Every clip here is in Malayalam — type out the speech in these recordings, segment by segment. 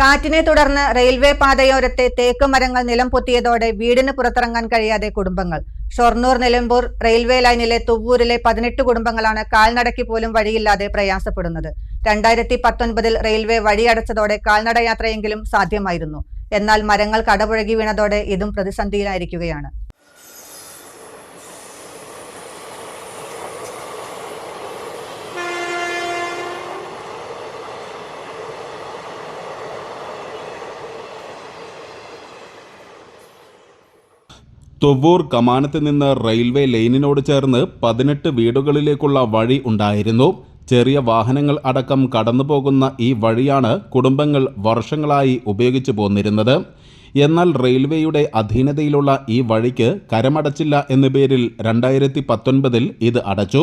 കാറ്റിനെ തുടർന്ന് റെയിൽവേ പാതയോരത്തെ തേക്ക് മരങ്ങൾ നിലം പൊത്തിയതോടെ വീടിന് പുറത്തിറങ്ങാൻ കഴിയാതെ കുടുംബങ്ങൾ. ഷൊർണൂർ നിലമ്പൂർ റെയിൽവേ ലൈനിലെ തുവ്വൂരിലെ പതിനെട്ട് കുടുംബങ്ങളാണ് കാൽനടയ്ക്ക് പോലും വഴിയില്ലാതെ പ്രയാസപ്പെടുന്നത്. രണ്ടായിരത്തി പത്തൊൻപതിൽ റെയിൽവേ വഴിയടച്ചതോടെ കാൽനടയാത്രയെങ്കിലും സാധ്യമായിരുന്നു. എന്നാൽ മരങ്ങൾ കടപുഴകി വീണതോടെ ഇതും പ്രതിസന്ധിയിലായിരിക്കുകയാണ്. തൊവ്വൂർ കമാനത്ത് നിന്ന് റെയിൽവേ ലൈനിനോട് ചേർന്ന് പതിനെട്ട് വീടുകളിലേക്കുള്ള വഴി ഉണ്ടായിരുന്നു. ചെറിയ വാഹനങ്ങൾ അടക്കം കടന്നുപോകുന്ന ഈ വഴിയാണ് കുടുംബങ്ങൾ വർഷങ്ങളായി ഉപയോഗിച്ചു പോന്നിരുന്നത്. എന്നാൽ റെയിൽവേയുടെ അധീനതയിലുള്ള ഈ വഴിക്ക് കരമടച്ചില്ല എന്ന പേരിൽ രണ്ടായിരത്തി പത്തൊൻപതിൽ ഇത് അടച്ചു.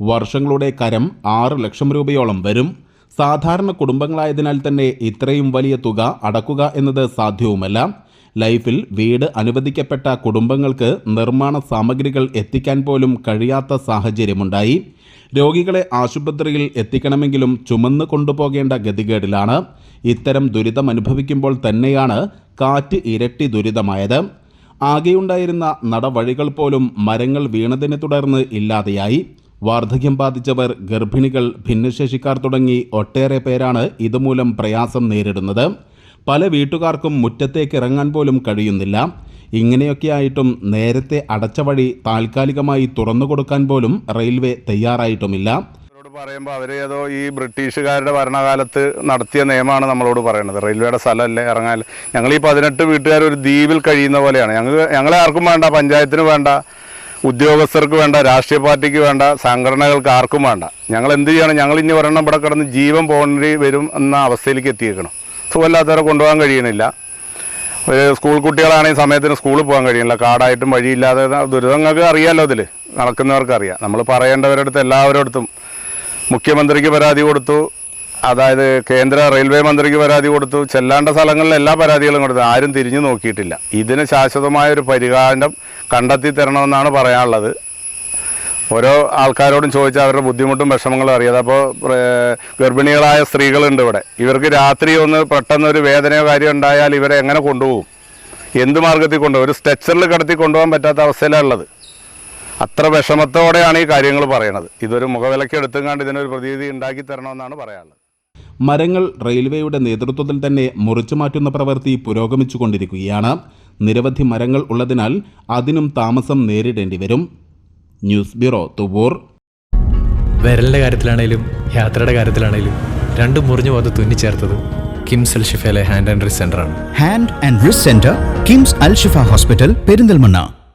വർഷങ്ങളുടെ കരം ആറ് ലക്ഷം രൂപയോളം വരും. സാധാരണ കുടുംബങ്ങളായതിനാൽ തന്നെ ഇത്രയും വലിയ തുക അടക്കുക എന്നത് സാധ്യവുമല്ല. ലൈഫിൽ വീട് അനുവദിക്കപ്പെട്ട കുടുംബങ്ങൾക്ക് നിർമ്മാണ സാമഗ്രികൾ എത്തിക്കാൻ പോലും കഴിയാത്ത സാഹചര്യമുണ്ടായി. രോഗികളെ ആശുപത്രിയിൽ എത്തിക്കണമെങ്കിലും ചുമന്ന് കൊണ്ടുപോകേണ്ട ഗതികേടിലാണ്. ഇത്തരം ദുരിതം അനുഭവിക്കുമ്പോൾ തന്നെയാണ് കാറ്റ് ഇരട്ടി ദുരിതമായത്. ആകെയുണ്ടായിരുന്ന നടവഴികൾ പോലും മരങ്ങൾ വീണതിനെ തുടർന്ന് ഇല്ലാതെയായി. വാർദ്ധക്യം ബാധിച്ചവർ ഗർഭിണികൾ ഭിന്നശേഷിക്കാർ തുടങ്ങി ഒട്ടേറെ പേരാണ് ഇതുമൂലം പ്രയാസം നേരിടുന്നത്. പല വീട്ടുകാർക്കും മുറ്റത്തേക്ക് ഇറങ്ങാൻ പോലും കഴിയുന്നില്ല. ഇങ്ങനെയൊക്കെയായിട്ടും നേരത്തെ അടച്ച വഴി താൽക്കാലികമായി തുറന്നു കൊടുക്കാൻ പോലും റെയിൽവേ തയ്യാറായിട്ടുമില്ല. പറയുമ്പോൾ അവർ ഏതോ ഈ ബ്രിട്ടീഷുകാരുടെ ഭരണകാലത്ത് നടത്തിയ നിയമമാണ് നമ്മളോട് പറയുന്നത് റെയിൽവേയുടെ സ്ഥലമല്ലേ ഇറങ്ങാൻ. ഞങ്ങൾ ഈ പതിനെട്ട് വീട്ടുകാർ ഒരു ദ്വീപിൽ കഴിയുന്ന പോലെയാണ്. ഞങ്ങൾ ഞങ്ങളെ ആർക്കും വേണ്ട പഞ്ചായത്തിന് വേണ്ട ഉദ്യോഗസ്ഥർക്ക് വേണ്ട രാഷ്ട്രീയ പാർട്ടിക്ക് വേണ്ട സംഘടനകൾക്ക് ആർക്കും വേണ്ട. ഞങ്ങൾ എന്ത് ചെയ്യണം? ഞങ്ങൾ ഇനി ഒരെണ്ണം ഇവിടെ കിടന്ന് ജീവൻ പോകേണ്ടി വരും എന്ന അവസ്ഥയിലേക്ക് എത്തിയേക്കണം. സുഖമില്ലാത്തവരെ കൊണ്ടുപോകാൻ കഴിയണില്ല ഒരു സ്കൂൾ കുട്ടികളാണെങ്കിൽ സമയത്തിന് സ്കൂളിൽ പോകാൻ കഴിയില്ല കാടായിട്ടും വഴിയില്ലാതെ ദുരിതങ്ങൾക്ക് അറിയാമല്ലോ അതിൽ നടക്കുന്നവർക്ക് അറിയാം. നമ്മൾ പറയേണ്ടവരടുത്ത് എല്ലാവരോടത്തും എല്ലാവരുടെ മുഖ്യമന്ത്രിക്ക് പരാതി കൊടുത്തു. അതായത് കേന്ദ്ര റെയിൽവേ മന്ത്രിക്ക് പരാതി കൊടുത്തു. ചെല്ലാണ്ട സ്ഥലങ്ങളിൽ എല്ലാ പരാതികളും കൊടുത്തു. ആരും തിരിഞ്ഞു നോക്കിയിട്ടില്ല. ഇതിന് ശാശ്വതമായ ഒരു പരിഹാരം കണ്ടെത്തി തരണമെന്നാണ് പറയാനുള്ളത്. ഓരോ ആൾക്കാരോടും ചോദിച്ചാൽ അവരുടെ ബുദ്ധിമുട്ടും വിഷമങ്ങളും അറിയാതെ. അപ്പോൾ ഗർഭിണികളായ സ്ത്രീകളുണ്ട് ഇവിടെ. ഇവർക്ക് രാത്രി ഒന്ന് പെട്ടെന്ന് ഒരു വേദനയോ കാര്യം ഉണ്ടായാൽ ഇവരെ എങ്ങനെ കൊണ്ടുപോകും? എന്ത് മാർഗത്തിൽ കൊണ്ടുപോകും ഒരു സ്ട്രെച്ചറിൽ കിടത്തി കൊണ്ടുപോകാൻ പറ്റാത്ത അവസ്ഥയിലാണ് ഉള്ളത്. അത്ര വിഷമത്തോടെയാണ് ഈ കാര്യങ്ങൾ പറയുന്നത് ഇതൊരു മുഖവിലക്ക് എടുത്തുകൊണ്ട് ഇതിനൊരു പ്രതീതി ഉണ്ടാക്കി തരണമെന്നാണ് പറയാനുള്ളത്. മരങ്ങൾ റെയിൽവേയുടെ നേതൃത്വത്തിൽ തന്നെ മുറിച്ചു മാറ്റുന്ന പ്രവൃത്തി പുരോഗമിച്ചുകൊണ്ടിരിക്കുകയാണ്. നിരവധി മരങ്ങൾ ഉള്ളതിനാൽ അതിനും താമസം നേരിടേണ്ടി വരും. News bureau Thuvvur. വിരലിന്റെ കാര്യത്തിലാണേലും യാത്രയുടെ കാര്യത്തിലാണേലും രണ്ടും മുറിഞ്ഞു പോകാതെ തുന്നിച്ചേർത്തത് കിംസ് അൽ ഷിഫയിലെ hand and wrist സെന്ററാണ് hand and wrist centre KIMS Al Shifa hospital Perinthalmanna.